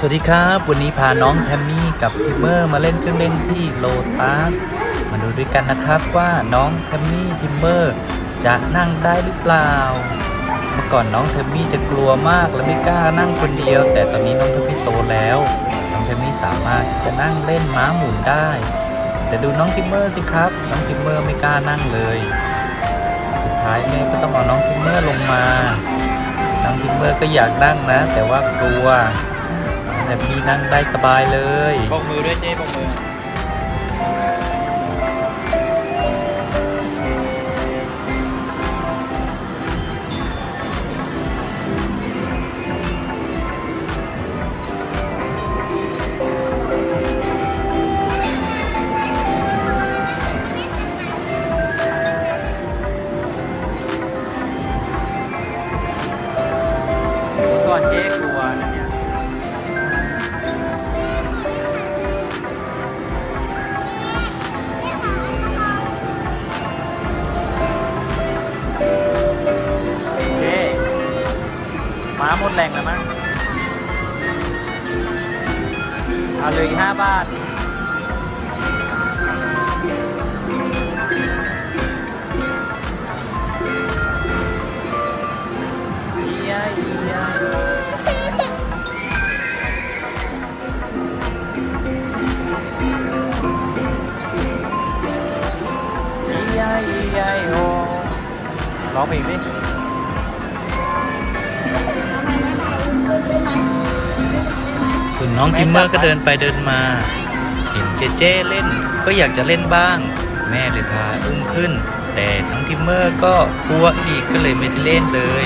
สวัสดีครับ วันนี้พาน้องแทมมี่กับทิมเมอร์มาเล่นเครื่องเล่นที่โลตัสมาดูด้วยกันนะครับว่าน้องแทมมี่ทิมเมอร์จะนั่งได้หรือเปล่า เมื่อก่อนน้องแทมมี่จะกลัวมากและไม่กล้านั่งคนเดียว แต่ตอนนี้น้องแทมมี่โตแล้ว น้องแทมมี่สามารถที่จะนั่งเล่นม้าหมุนได้ แต่ดูน้องทิมเมอร์สิครับ น้องทิมเมอร์ไม่กล้านั่งเลยสุดท้ายแม่ก็ต้องเอาน้องทิมเมอร์ลงมา น้องทิมเมอร์ก็อยากนั่งนะ แต่ว่ากลัว แต่พี่นั่งได้สบายเลย บกมือด้วยเจ๊บกมือ หมดแรงแล้วมั้งเอาเลยห้าบาทอียาอียาอียาอียาโอร้องเพลงดิ ส่วนน้องทิมเมอร์ก็เดินไปเดินมา เห็นเจเจเล่นก็อยากจะเล่นบ้าง แม่เลยพาอุ้มขึ้น แต่น้องทิมเมอร์ก็กลัวอีกก็เลยไม่ได้เล่นเลย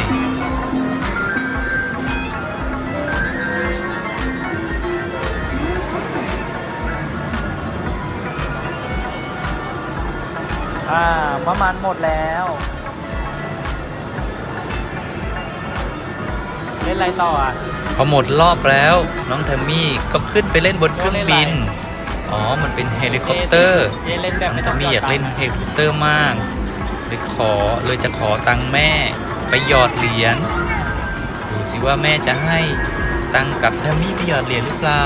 อ่าประมาณหมดแล้ว เล่นอะไรต่ออะ พอหมดรอบแล้ว น้องแทมมี่ก็ขึ้นไปเล่นบนเครื่องบิน อ๋อ มันเป็นเฮลิคอปเตอร์เจ๊เล่นแบบน้องไม่แทต้องมมี่อยากเล่นเฮลิคอปเตอร์มากเลยขอเลยจะขอตังค์แม่ไปหยอดเหรียญดูสิว่าแม่จะให้ตังค์กับแทมมี่ไปหยอดเหรียญหรือเปล่า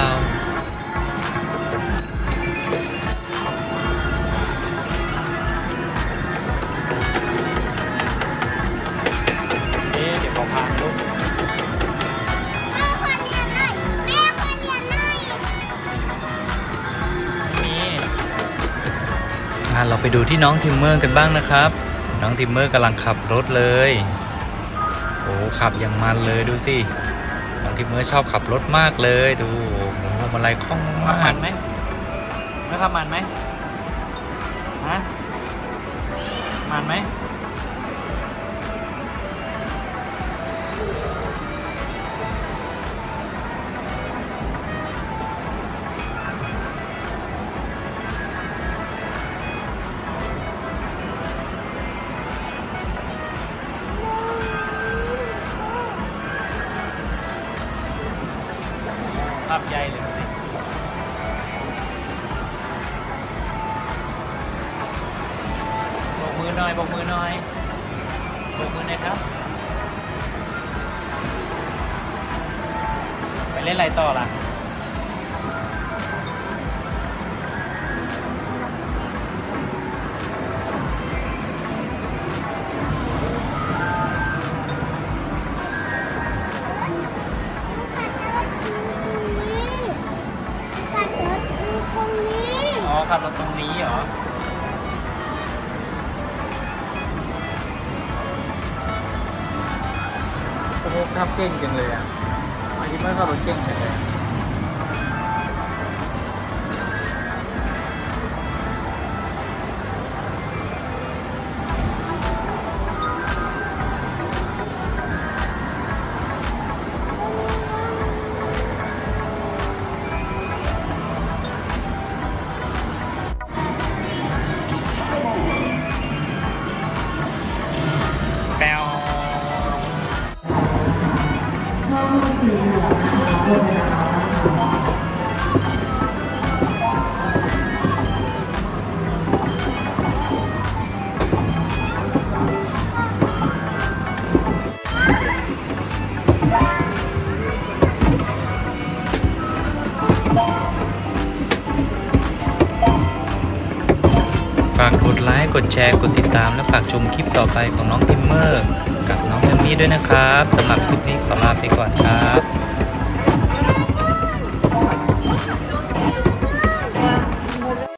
่ะเราไปดูที่น้องทิมเมอร์กันบ้างนะครับ น้องทิมเมอร์กำลังขับรถเลยโอ้ขับอย่างมันเลยดูสิน้องทิมเมอร์ชอบขับรถมากเลยดูหมุนพวงมาลัยคล่องขับมามันไหมไม่ขับมันไหมฮะมันไหม ภาพใหญ่เลย บกมือหน่อย บกมือหน่อย บกมือหน่อยครับ ไปเล่นอะไรต่อล่ะ ขับรถตรงนี้เหรอโอ้โหขับเก่งจังเลยอะอันนี้ไม่ขับรถเก่งจังเลย ฝากกดไลค์ กดแชร์ กดติดตาม และฝากชมคลิปต่อไปของน้องทิมเมอร์ ด้วยนะครับสำหรับคลิปนี้ขอลาไปก่อนครับ